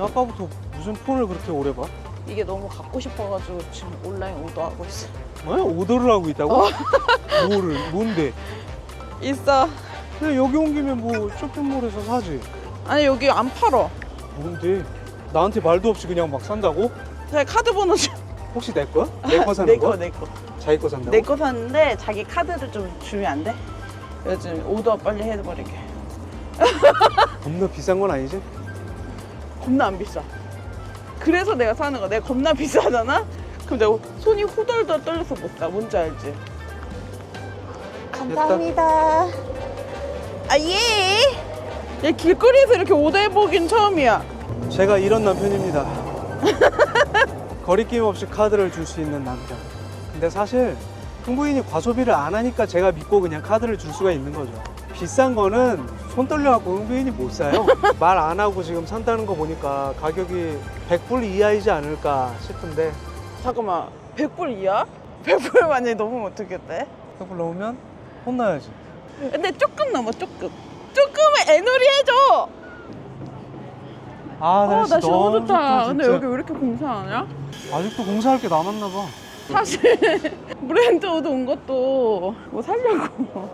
아니 아까부터 무슨 폰을 그렇게 오래 봐? 이게 너무 갖고 싶어가지고 지금 온라인 오더하고 있어. 뭐야? 오더를 하고 있다고? 뭐를? 뭔데? 있어. 그냥 여기 온 김에 뭐 쇼핑몰에서 사지 아니 여기 안 팔어. 뭔데? 나한테 말도 없이 그냥 막 산다고? 제 카드 번호 좀. 혹시 내 거야? 내거 사는 내 거, 거야? 내 거. 자기 거 산다고? 내 거 샀는데 자기 카드를 좀 주면 안 돼? 요즘 오더 빨리 해버리게. 겁나 비싼 건 아니지? 겁나 안 비싸. 그래서 내가 사는 거야. 내가 겁나 비싸잖아? 그럼 내가 손이 후덜덜 떨려서 못 사. 뭔지 알지? 감사합니다. 아, 예. 얘 길거리에서 이렇게 오더 해보긴 처음이야. 제가 이런 남편입니다. 거리낌 없이 카드를 줄 수 있는 남편. 근데 사실 흥부인이 과소비를 안 하니까 제가 믿고 그냥 카드를 줄 수가 있는 거죠. 비싼 거는 손 떨려갖고 흥부인이 못 사요. 말 안 하고 지금 산다는 거 보니까 가격이 100불 이하이지 않을까 싶은데 잠깐만. 100불 이하? 100불 만약에 넘으면 어떻겠대? 100불 넘으면 혼나야지. 근데 조금 넘어, 조금. 조금은 애놀이 해줘! 아 어, 날씨, 날씨 너무 좋다. 근데 진짜. 여기 왜 이렇게 공사 안 하냐? 아직도 공사할 게 남았나 봐. 사실 브랜드 옷 온 것도 뭐 살려고.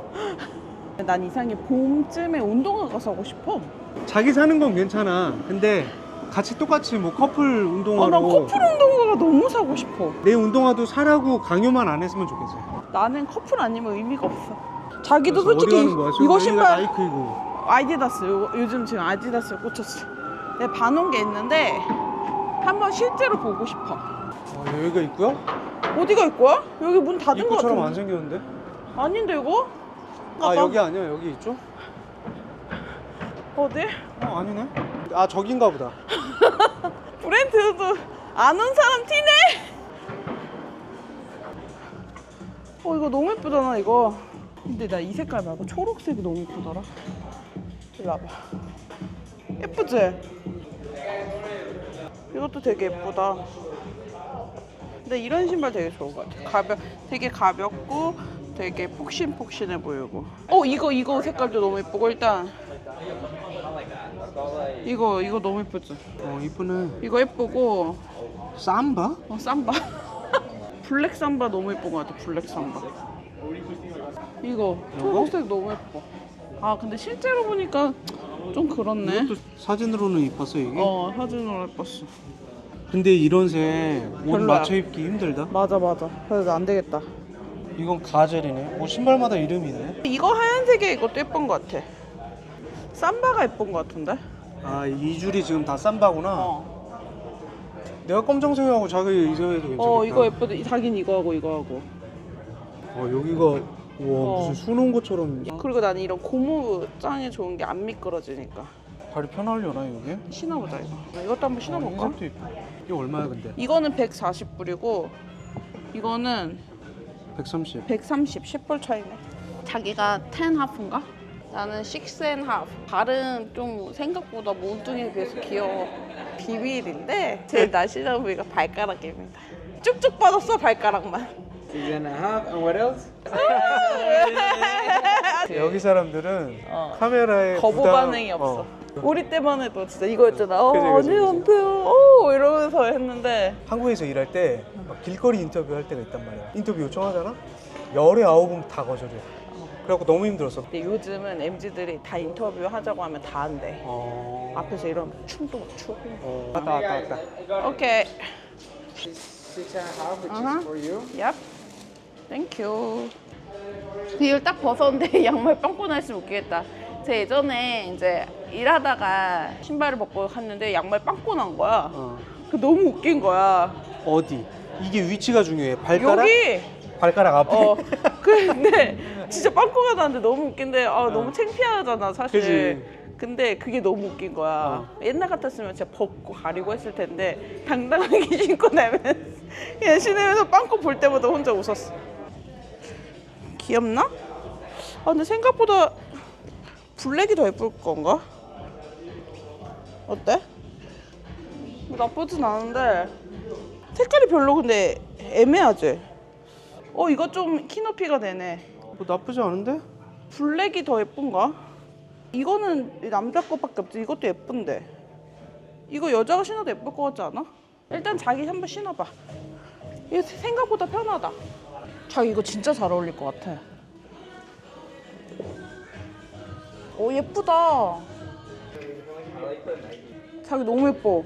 난 이상해 봄쯤에 운동화가 사고 싶어. 자기 사는 건 괜찮아. 근데 같이 똑같이 뭐 커플 운동화로 아, 난 커플 운동화가 너무 사고 싶어. 내 운동화도 사라고 강요만 안 했으면 좋겠어요. 나는 커플 아니면 의미가 없어. 자기도 그래서 솔직히 어디 가는 거야? 지금 이거 여기가 신발 나이크이고. 아디다스 요, 요즘 지금 아디다스에 꽂혔어. 내가 봐놓은 게 있는데 한번 실제로 보고 싶어. 어, 여기가 있고요? 어디가 있고요? 여기 문 닫은 거 입구처럼 안 같은데. 생겼는데? 아닌데 이거? 아. 여기 아니야 여기 있죠? 어디? 어 아니네. 아 저긴가 보다. 브랜드도 안온 사람 티네. 어 이거 너무 예쁘잖아 이거. 근데 나 이 색깔 말고 초록색이 너무 예쁘더라. 이리 와봐. 예쁘지? 이것도 되게 예쁘다. 근데 이런 신발 되게 좋은 것 같아. 가벼, 되게 가볍고 되게 폭신폭신해 보이고. 어 이거 이거 색깔도 너무 예쁘고 일단 이거 이거 너무 예쁘지? 어 이쁘네. 이거 예쁘고 삼바? 어 삼바 블랙 삼바 너무 예쁜 것 같아 블랙 삼바 이거 초록색 너무 예뻐 아 근데 실제로 보니까 좀 그렇네 이것도 사진으로는 이뻤어 이게. 어 사진으로 예뻤어 근데 이런 색옷 별로야. 맞춰 입기 힘들다. 맞아 맞아 그래서 안 되겠다 이건 가젤이네. 뭐 신발마다 이름이 있네. 이거 하얀색에 이것도 예쁜 것 같아 삼바가 예쁜 것 같은데 아 이 줄이 지금 다 삼바구나. 어, 내가 검정색하고 자기 이거에도 괜찮겠다. 어 이거 예쁘다 자긴 이거 하고 이거 하고 어 여기가 와 어. 무슨 수놓은 것처럼 그리고 나는 이런 고무 짱이 좋은 게 안 미끄러지니까 발이 편하려나 이게? 신어보자 이거 이것도 한번 신어볼까? 이것도 이뻐. 이게 얼마야 근데? 이거는 140불이고 이거는 130. 130, 10불 차이네. 자기가 10 하프인가? 나는 6 and half. 발은 좀 생각보다 몸뚱이에 비해서 귀여워. 비밀인데 제일 날씬한 부위가 발가락입니다. 쭉쭉 빠졌어 발가락만. Six and a half. And what else? 여기 사람들은 어. 카메라에 거부 부담- 반응이 없어. 어. 우리 때만 해도 진짜 이거였잖아. 어, 그지, 그지, 아니 그지. 안 돼요. 어, 이러면서 했는데 한국에서 일할 때막 길거리 인터뷰 할 때가 있단 말이야. 인터뷰 요청하잖아? 열에 아홉은 다 거절해. 그래갖고 너무 힘들었어. 근데 요즘은 MZ들이 다 인터뷰 하자고 하면 다 한대. 어. 앞에서 이런 춤도 막 추고. 어. 왔다 왔다 왔다. 오케이. Six and a half, which Uh-huh. is for you. 얍. 땡큐. 이걸 딱 벗었는데 양말 빵꾸 났으면 웃기겠다. 제 예전에 이제 일하다가 신발을 벗고 갔는데 양말 빵꾸 난 거야. 어. 그 너무 웃긴 거야. 어디? 이게 위치가 중요해. 발가락? 여기. 발가락 앞에. 어. 근데 진짜 빵꾸가 났는데 너무 웃긴데 아 너무 창피하잖아 사실. 그지. 근데 그게 너무 웃긴 거야. 어. 옛날 같았으면 진짜 벗고 가리고 했을 텐데 당당하게 신고 나면 그냥 신으면서 빵꾸 볼 때마다 혼자 웃었어. 귀엽나? 아 근데 생각보다 블랙이 더 예쁠 건가? 어때? 뭐 나쁘진 않은데 색깔이 별로 근데 애매하지? 어 이거 좀 키높이가 되네 뭐 나쁘지 않은데? 블랙이 더 예쁜가? 이거는 남자 거밖에 없지 이것도 예쁜데 이거 여자가 신어도 예쁠 것 같지 않아? 일단 자기 한번 신어봐. 이거 생각보다 편하다. 자기 이거 진짜 잘 어울릴 것 같아. 오 예쁘다. 자기 너무 예뻐.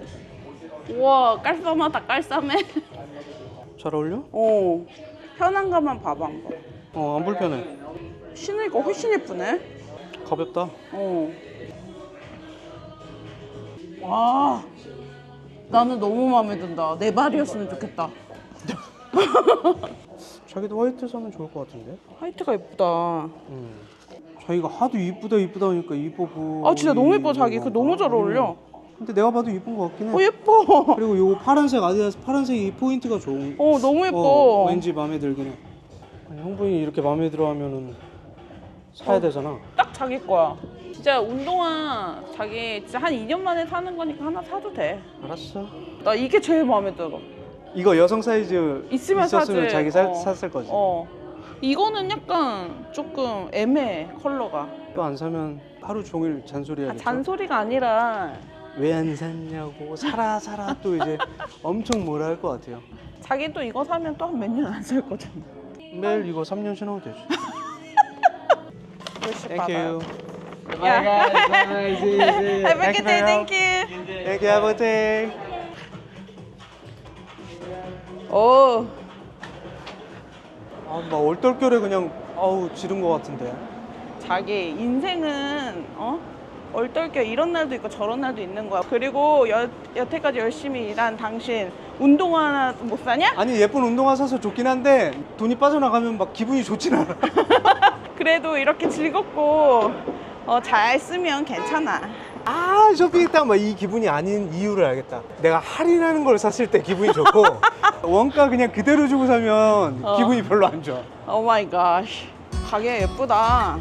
우와 깔쌈하다 깔쌈해. 잘 어울려? 어 편안감만 봐봐 한번. 어, 안 불편해. 신으니까 훨씬 예쁘네. 가볍다. 어. 와, 나는 너무 마음에 든다. 내 발이었으면 좋겠다. 자기도 화이트 사면 좋을 것 같은데? 화이트가 예쁘다. 음. 자기가 하도 이쁘다 이쁘다 하니까 이뻐 보. 아 진짜 너무 예뻐 자기. 그 너무 잘 어울려. 근데 내가 봐도 이쁜 것 같긴 해. 어 예뻐. 그리고 요 파란색 아디다스 파란색이 포인트가 좋은. 어 너무 예뻐. 어, 왠지 마음에 들긴 해. 아니, 형부인이 이렇게 마음에 들어하면은 사야 어. 되잖아. 딱 자기 거야. 진짜 운동화 자기 진짜 한 2년 만에 사는 거니까 하나 사도 돼. 알았어. 나 이게 제일 마음에 들어. 이거 여성 사이즈 있으면 있었으면 사지. 자기 사, 어. 샀을 거지. 어. 이거는 약간 조금 애매해 컬러가. 또 안 사면 하루 종일 아, 잔소리하겠죠. 잔소리가 아니라 왜안 샀냐고 사라 사라 또 이제 엄청 뭐라 할 것 같아요. 자기 또 이거 사면 또한몇년안쓸 거잖아. 매일 이거 3년 신어도 되지. Thank 받아요. See you. Have a good day. Thank you. Thank you. Have a good day. 오, 아, 막 얼떨결에 그냥 아우 지른 것 같은데. 자기 인생은 어? 얼떨결 이런 날도 있고 저런 날도 있는 거야. 그리고 여, 여태까지 열심히 일한 당신 운동화 하나 못 사냐? 아니 예쁜 운동화 사서 좋긴 한데 돈이 빠져나가면 막 기분이 좋진 않아. 그래도 이렇게 즐겁고 어, 잘 쓰면 괜찮아. 아 쇼핑했다 막 이 기분이 아닌 이유를 알겠다. 내가 할인하는 걸 샀을 때 기분이 좋고 원가 그냥 그대로 주고 사면 어. 기분이 별로 안 좋아. 오 마이 갓. 가게 예쁘다.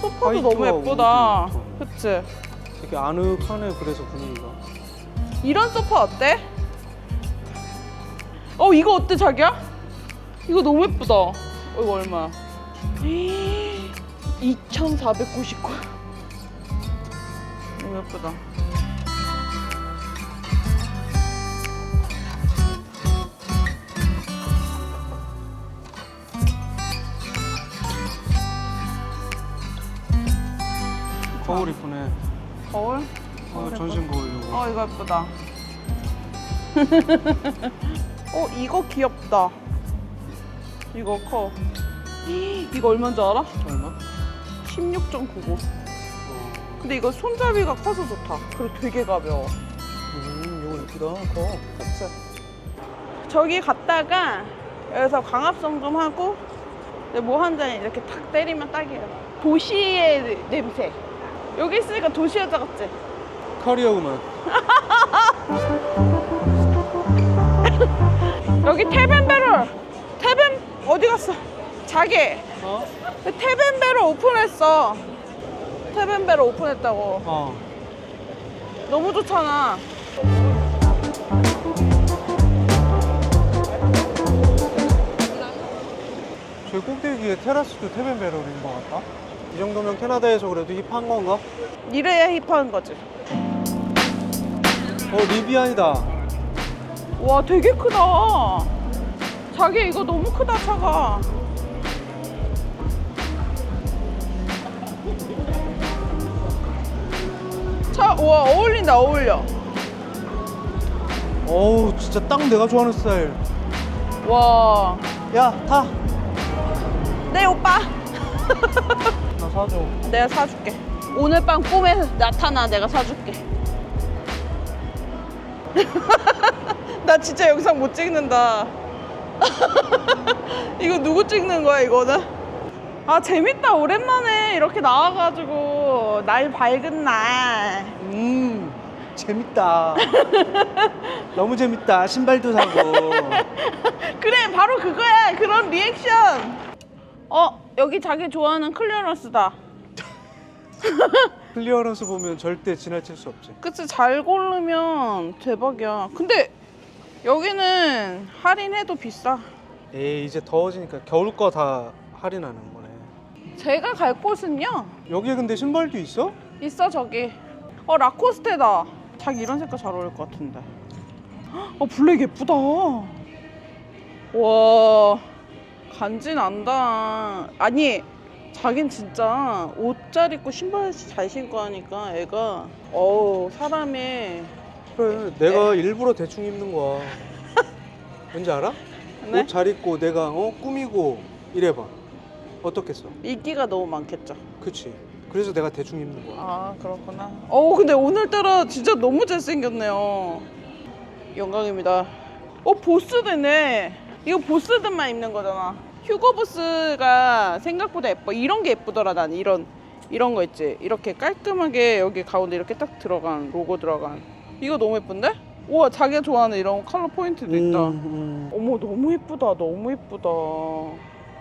소파도 화이트와 너무 예쁘다. 그치? 되게 아늑하네 그래서 분위기가. 이런 소파 어때? 어 이거 어때 자기야? 이거 너무 예쁘다. 어, 이거 얼마야? 2,499. 너무 예쁘다. 거울 이쁘네. 거울? 어, 전신 거울 이거. 어 이거 예쁘다. 어 이거 귀엽다. 이거 커. 이거 얼마인 줄 알아? 얼마? 16.99. 어. 근데 이거 손잡이가 커서 좋다. 그리고 되게 가벼워. 음, 이거 이쁘다. 거. 그치? 저기 갔다가 여기서 광합성 좀 하고 뭐 한 잔 이렇게 탁 때리면 딱이에요. 도시의 냄새. 여기 있으니까 도시 여자 같지? 커리어 우먼. 여기 태벤베럴. 태벤 어디 갔어? 자기. 어? 태벤베럴 오픈했어. 태벤베럴 오픈했다고. 어. 너무 좋잖아. 저기 꼭대기에 테라스도 테벤베럴인 것 같다. 이 정도면 캐나다에서 그래도 힙한 건가? 이래야 힙한 거지. 어, 리비안이다. 와 되게 크다 자기 이거 너무 크다 차가 차와 어울린다 어울려 어우, 진짜 딱 내가 좋아하는 스타일. 와 야, 타. 네 오빠 나 사줘. 내가 사줄게 오늘 밤 꿈에 나타나 내가 사줄게 나 진짜 영상 못 찍는다 이거 누구 찍는 거야 이거는? 아 재밌다 오랜만에 이렇게 나와가지고 날 밝은 날 음, 재밌다. 너무 재밌다. 신발도 사고. 그래 바로 그거야 그런 리액션 어 여기 자기 좋아하는 클리어런스다 클리어런스 보면 절대 지나칠 수 없지. 그치 잘 고르면 대박이야 근데 여기는 할인해도 비싸 에이, 이제 더워지니까 겨울 거 다 할인하는 거네. 제가 갈 곳은요 여기에 근데 신발도 있어? 있어 저기 어 라코스테다. 자기 이런 색깔 잘 어울릴 것 같은데. 어 블랙 예쁘다. 와 간지 난다. 아니 자긴 진짜 옷 잘 입고 신발 잘 신고 하니까 애가 어우 사람이 그래 내가 일부러 대충 입는 거야 왠지 알아? 네? 옷 잘 입고 내가 어 꾸미고 이래봐 어떻겠어? 인기가 너무 많겠죠. 그치 그래서 내가 대충 입는 거야 아 그렇구나. 어 근데 오늘따라 진짜 너무 잘생겼네요. 영광입니다. 어 보스드네. 이거 보스들만 입는 거잖아. 휴고 보스가 생각보다 예뻐. 이런 게 예쁘더라 난 이런 이런 거 있지. 이렇게 깔끔하게 여기 가운데 이렇게 딱 들어간 로고 들어간. 이거 너무 예쁜데? 우와 자기가 좋아하는 이런 컬러 포인트도 있다. 음, 어머 너무 예쁘다 너무 예쁘다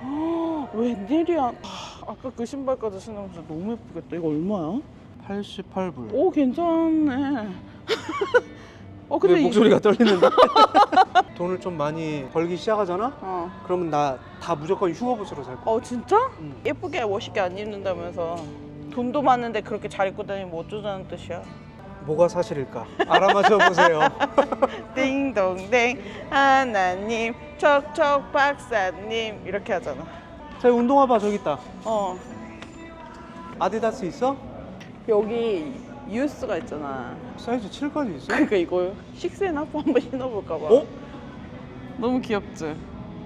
아, 웬일이야 아, 아까 그 신발까지 신으면서 너무 예쁘겠다 이거 얼마야? 88불 오 괜찮네 어 근데 이- 목소리가 떨리는데 돈을 좀 많이 벌기 시작하잖아? 어. 그러면 나 다 무조건 휴가부스로 살 거야 어 진짜? 응. 예쁘게 멋있게 안 입는다면서 돈도 많은데 그렇게 잘 입고 다니면 뭐 어쩌자는 뜻이야 뭐가 사실일까? 알아맞혀 보세요 띵동댕 하나님 척척 박사님 이렇게 하잖아 자 운동화 봐 저기 있다 어 아디다스 있어? 여기 유스가 있잖아 사이즈 7까지 있어? 그러니까 이거 식스앤하프 한번 신어볼까 봐. 어? 너무 귀엽지?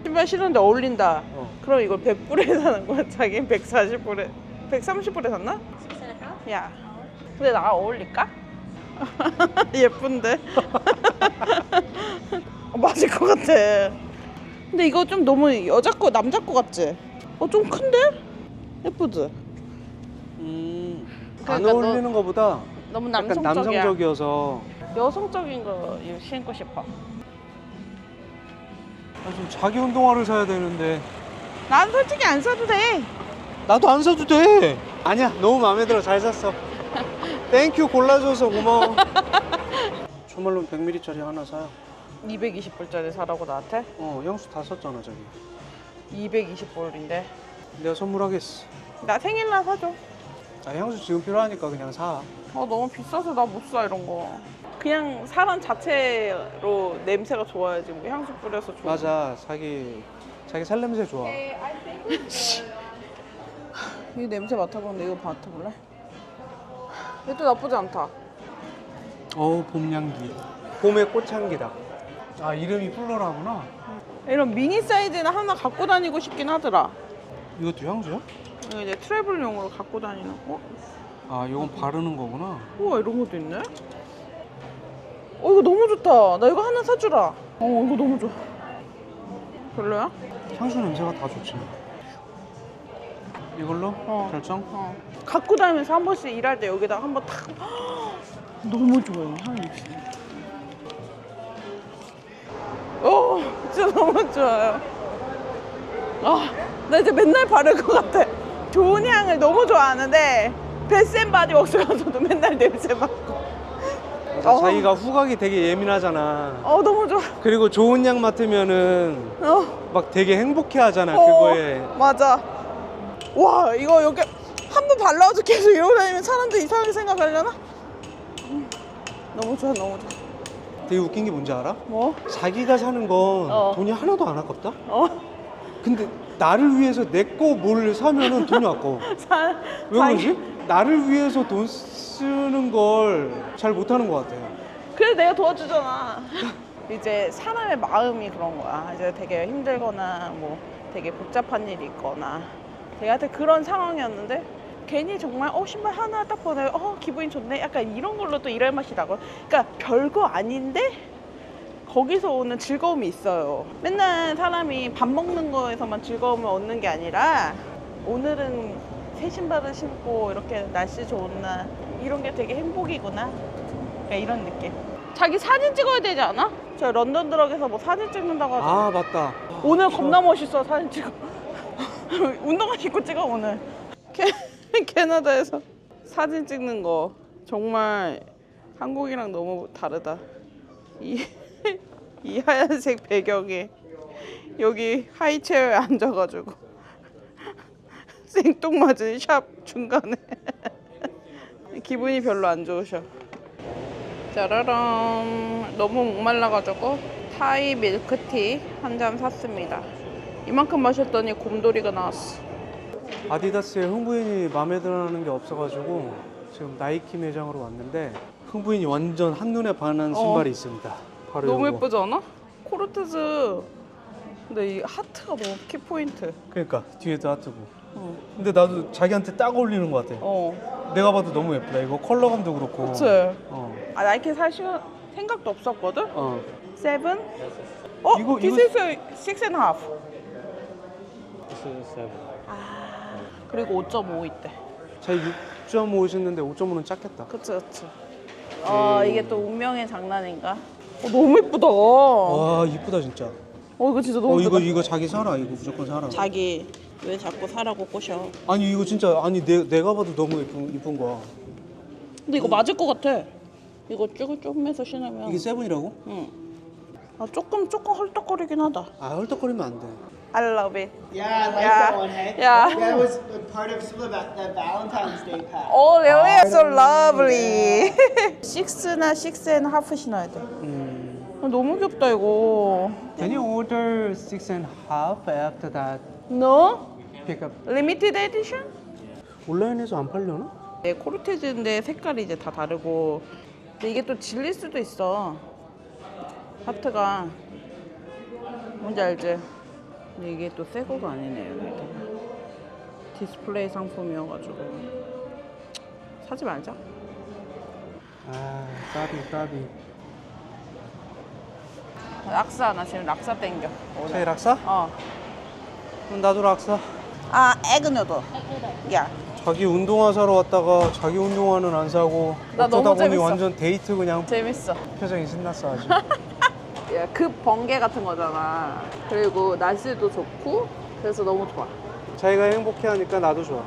신발 신었는데 어울린다. 어. 그럼 이걸 100불에 사는 거야? 자기는 140불에, 130불에 샀나? 야, 근데 나 어울릴까? 예쁜데? 어, 맞을 것 같아. 근데 이거 좀 너무 여자 거, 남자 거 같지? 어, 좀 큰데? 예쁘지? 음, 안 그러니까 어울리는 거보다 너무 약간 남성적이야. 남성적이어서 여성적인 거 이거 신고 싶어. 아, 좀 자기 운동화를 사야 되는데 난 솔직히 안 사도 돼. 나도 안 사도 돼 아니야 너무 마음에 들어 잘 샀어 땡큐 골라줘서 고마워 초말론 100ml짜리 하나 사요 220불짜리 사라고 나한테? 어 향수 다 썼잖아 저기 220불인데. 내가 선물하겠어 나 생일날 사줘. 아 향수 지금 필요하니까 그냥 사어 너무 비싸서 나 못 사 이런 거. 그냥 사람 자체로 냄새가 좋아야지 뭐 향수 뿌려서 좋아. 맞아 자기 자기 살 냄새 좋아 이 냄새 맡아보는데 이거 맡아볼래? 얘도 나쁘지 않다. 어우 봄 향기 봄의 꽃향기다 아 이름이 플로라구나 이런 미니 사이즈는 하나 갖고 다니고 싶긴 하더라. 이것도 향수야? 이거 이제 트래블용으로 갖고 다니는 거. 아 이건 바르는 거구나 우와 이런 것도 있네. 어 이거 너무 좋다. 나 이거 하나 사주라. 어 이거 너무 좋아. 별로야? 향수 냄새가 다 좋지 이걸로 어. 결정? 어. 갖고 다니면서 한 번씩 일할 때 여기다 한번 탁. 너무 좋아요 향이. 진짜 너무 좋아요. 아, 나 이제 맨날 바를 것 같아. 좋은 향을 너무 좋아하는데 베스앤바디 웍스 가서도 맨날 냄새 맡고. 맞아, 어. 자기가 후각이 되게 예민하잖아 어, 너무 좋아. 그리고 좋은 향 맡으면은 어, 막 되게 행복해 하잖아 어, 그거에 맞아. 와, 이거 여기 한 번 발라도 계속 이러고 다니면 사람들 이상하게 생각하려나? 음, 너무 좋아, 너무 좋아. 되게 웃긴 게 뭔지 알아? 뭐? 자기가 사는 건 어. 돈이 하나도 안 아깝다? 어? 근데 나를 위해서 내 거 뭘 사면은 돈이 아까워 사, 왜 자기- 그러지? 나를 위해서 돈 쓰는 걸 잘 못하는 것 같아 그래서 내가 도와주잖아. 이제 사람의 마음이 그런 거야. 이제 되게 힘들거나 뭐 되게 복잡한 일이 있거나 되게 하여튼 그런 상황이었는데 괜히 정말 어 신발 하나 딱 보내 어 기분이 좋네. 약간 이런 걸로 또 일할 맛이 나고. 그러니까 별거 아닌데 거기서 오는 즐거움이 있어요. 맨날 사람이 밥 먹는 거에서만 즐거움을 얻는 게 아니라 오늘은 새 신발을 신고 이렇게 날씨 좋은 날 이런 게 되게 행복이구나. 그러니까 이런 느낌. 자기 사진 찍어야 되지 않아? 저 런던 드럭에서 뭐 사진 찍는다고 하잖아. 아 맞다. 오늘 겁나 멋있어 사진 찍어. 운동화 신고 찍어 오늘 캐, 캐나다에서 사진 찍는 거 정말 한국이랑 너무 다르다 이, 이 하얀색 배경에 여기 하이체어에 앉아가지고 생뚱맞은 샵 중간에 기분이 별로 안 좋으셔. 짜라란. 너무 목말라가지고 타이 밀크티 한 잔 샀습니다. 이만큼 마셨더니 곰돌이가 나왔어. 아디다스에 흥부인이 마음에 들어하는 게 없어가지고 지금 나이키 매장으로 왔는데 흥부인이 완전 한눈에 반한 신발이 있습니다. 바로 어. 너무 요거. 예쁘지 않아? 코르테즈. 근데 이 하트가 너무 키포인트. 그러니까 뒤에도 하트고. 어. 근데 나도 자기한테 딱 어울리는 것 같아. 어. 내가 봐도 너무 예쁘다. 이거 컬러감도 그렇고. 그치? 어. 아, 나이키 살 시간 생각도 없었거든? 어. 세븐? 어? 이거- this 이거- is six and a half. This is seven. 그리고 5.5 있대. 자기 6.5 신는데 5.5는 작겠다. 그치, 그치. 아, 이게 또 운명의 장난인가? 어, 너무 예쁘다. 와 이쁘다 진짜. 어, 이거 진짜 너무 어 예쁘다. 이거 이거 자기 사라. 이거 무조건 사라. 자기 왜 자꾸 사라고 꼬셔? 아니 이거 진짜 아니 내, 내가 봐도 너무 이쁜, 이쁜 거야. 근데 이거 맞을 것 같아. 이거 쭈글쭈글해서 신으면. 이게 세븐이라고? 응. 아, 조금 조금 헐떡거리긴 하다. 아 헐떡거리면 안 돼. I love it. Yeah, I like Yeah. that one, hey? Yeah. That was a part of some of that, that Valentine's Day pack. Oh, really? So lovely. 식스나 식스 앤 하프 신어야 돼. 아, 너무 귀엽다 이거. Can you order six and half after that No? pickup? Limited edition? 온라인에서 안 팔려나? 네, 코르테즈인데 색깔이 이제 다 다르고 근데 이게 또 질릴 수도 있어 하트가 뭔지 알지? 근데 이게 또 새 거가 아니네요 여기다가 디스플레이 상품이어가지고 사지 말자 아 까비 까비. 락사 나 지금 락사 땡겨 저희 락사? 어. 그럼 나도 락사. 아 에그누드 야 자기 운동화 사러 왔다가 자기 운동화는 안 사고 나 어쩌다 너무 보니 재밌어. 완전 데이트 그냥 재밌어 표정이 신났어 아주. 야, 급 번개 같은 거잖아. 그리고 날씨도 좋고 그래서 너무 좋아. 자기가 행복해 하니까 나도 좋아.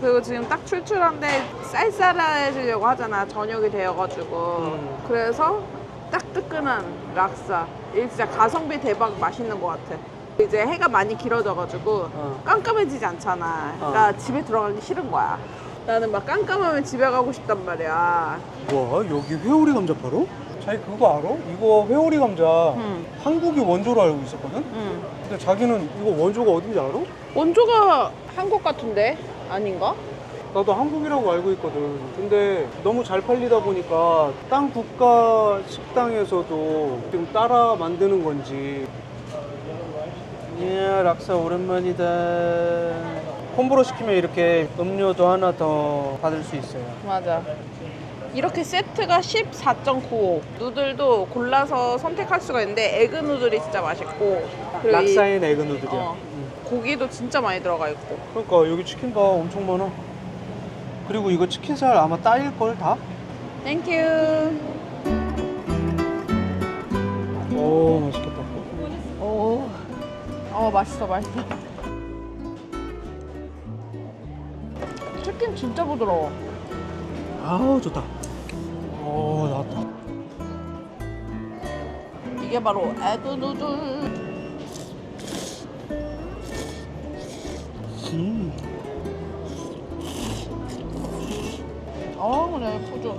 그리고 지금 딱 출출한데 쌀쌀해지려고 하잖아 저녁이 되어가지고. 음. 그래서 딱 뜨끈한 락사. 이게 진짜 가성비 대박 맛있는 것 같아. 이제 해가 많이 길어져가지고 어. 깜깜해지지 않잖아. 그러니까 집에 들어가기 싫은 거야. 나는 막 깜깜하면 집에 가고 싶단 말이야. 뭐? 여기 회오리 감자 팔어? 자기 그거 알아? 이거 회오리 감자 응. 한국이 원조로 알고 있었거든? 응. 근데 자기는 이거 원조가 어딘지 알아? 원조가 한국 같은데 아닌가? 나도 한국이라고 알고 있거든. 근데 너무 잘 팔리다 보니까 땅 국가 식당에서도 지금 따라 만드는 건지. 이야, 락사 오랜만이다. 콤보로 시키면 이렇게 음료도 하나 더 받을 수 있어요. 맞아. 이렇게 세트가 14.95. 누들도 골라서 선택할 수가 있는데 에그 누들이 진짜 맛있고 그리고 이- 락사인 에그 누들이야. 어, 응. 고기도 진짜 많이 들어가 있고. 그러니까 여기 치킨 봐 엄청 많아. 그리고 이거 치킨살 아마 따일 걸 다? 땡큐. 오 맛있겠다. 오. 어 맛있어 맛있어. 치킨 진짜 부드러워. 아우 좋다. 오 나왔다. 이게 바로 에그 누들. 음. 어 그래 푸주.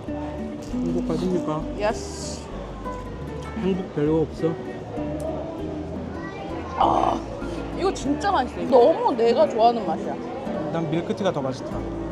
행복하십니까? 예스. 행복 별거 없어. 이거 진짜 맛있어. 너무 내가 좋아하는 맛이야. 난 밀크티가 더 맛있더라.